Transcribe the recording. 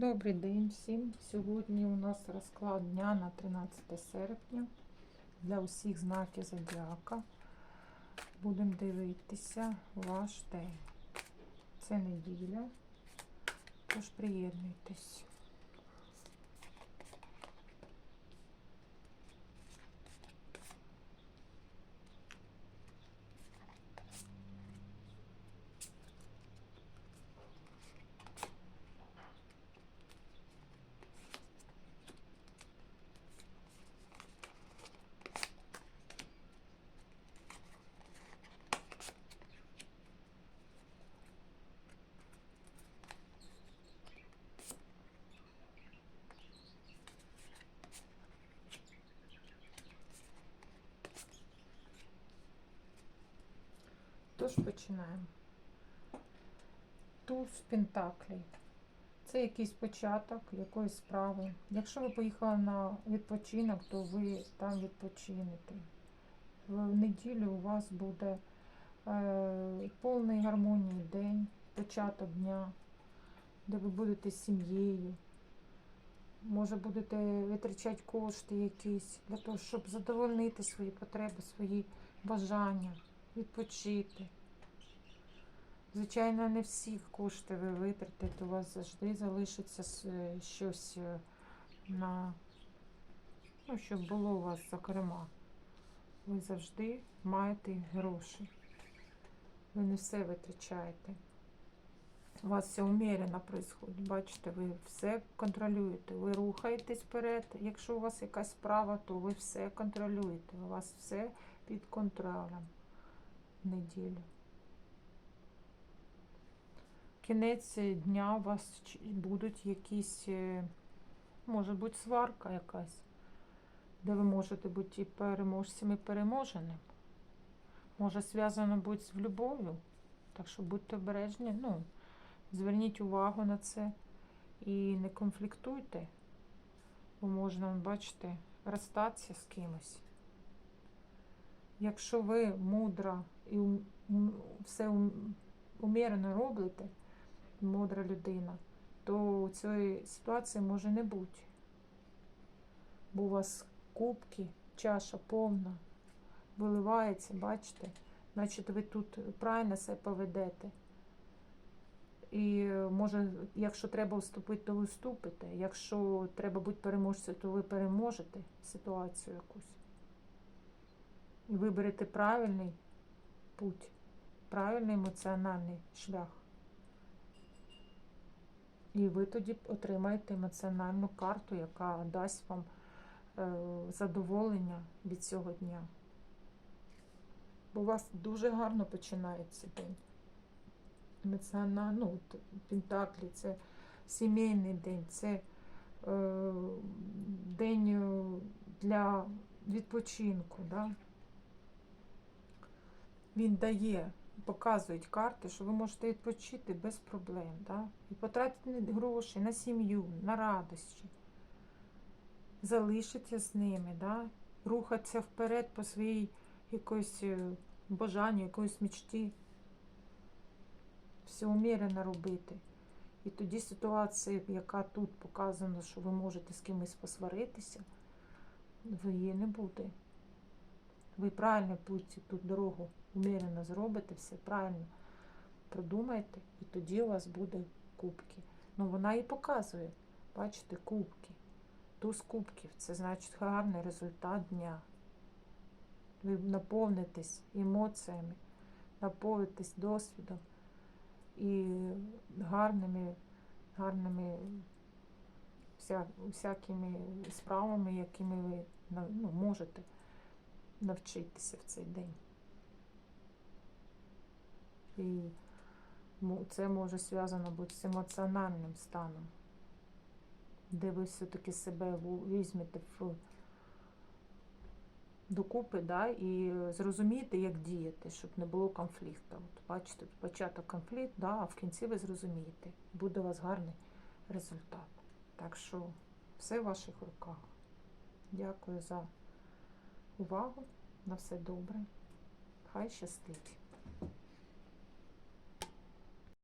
Добрий день всім. Сьогодні у нас розклад дня на 13 серпня для усіх знаків зодіака. Будемо дивитися ваш день. Це неділя, тож приєднуйтесь. Тож починаємо. Туз Пентаклей. Це якийсь початок якоїсь справи. Якщо ви поїхали на відпочинок, то ви там відпочинете. В неділю у вас буде е, повний гармонії день, початок дня, де ви будете з сім'єю. Може, будете витрачати кошти якісь для того, щоб задовольнити свої потреби, свої бажання, відпочити. Звичайно, не всі кошти ви витратите, у вас завжди залишиться е, щось е, на, ну, щоб було у вас зокрема. Ви завжди маєте гроші. Ви не все витрачаєте. У вас все умірено происходить. Бачите, ви все контролюєте. Ви рухаєтесь вперед. Якщо у вас якась справа, то ви все контролюєте. У вас все під контролем неділю. Кінець дня у вас будуть якісь, е, може бути, сварка якась, де ви можете бути і переможцем, і переможеним. Може, зв'язано бути з любов'ю. Так що будьте обережні. Ну, зверніть увагу на це і не конфліктуйте, бо можна, бачите, розстатися з кимось. Якщо ви мудра і все умірено робите, мудра людина, то цієї ситуації може не бути. Бо у вас кубки, чаша повна, виливається, бачите? Значить, ви тут правильно себе поведете. І може, якщо треба вступити, то ви вступите. Якщо треба бути переможцем, то ви переможете ситуацію якусь. І виберете правильний путь, правильний емоціональний шлях. І ви тоді отримаєте емоціональну карту, яка дасть вам е, задоволення від цього дня. Бо у вас дуже гарно починається день. Емоціонально, ну, Пентаклі, це сімейний день, це е, день е, для відпочинку. Да? Він дає, показують карти, що ви можете відпочити без проблем. Да? І потратити гроші на сім'ю, на радощі. Залишитися з ними, да? рухатися вперед по своїй якоїсь е, бажанню, якоїсь мечті. Все умірено робити. І тоді ситуація, яка тут показана, що ви можете з кимось посваритися, її не буде. Ви правильно путь тут дорогу умірено зробите, все правильно продумаєте, і тоді у вас буде кубки. Ну, вона і показує, бачите, кубки. Туз кубків це значить гарний результат дня. Ви наповнитесь емоціями, наповнитесь досвідом і гарними, гарними вся, всякими справами, якими ви ну, можете навчитися в цей день. І це може зв'язано бути з емоціональним станом, де ви все-таки себе візьмете в докупи, да, і зрозумієте, як діяти, щоб не було конфлікту. От бачите, початок конфлікт, да, а в кінці ви зрозумієте. Буде у вас гарний результат. Так що все в ваших руках. Дякую за увагу. На все добре. Хай щастить.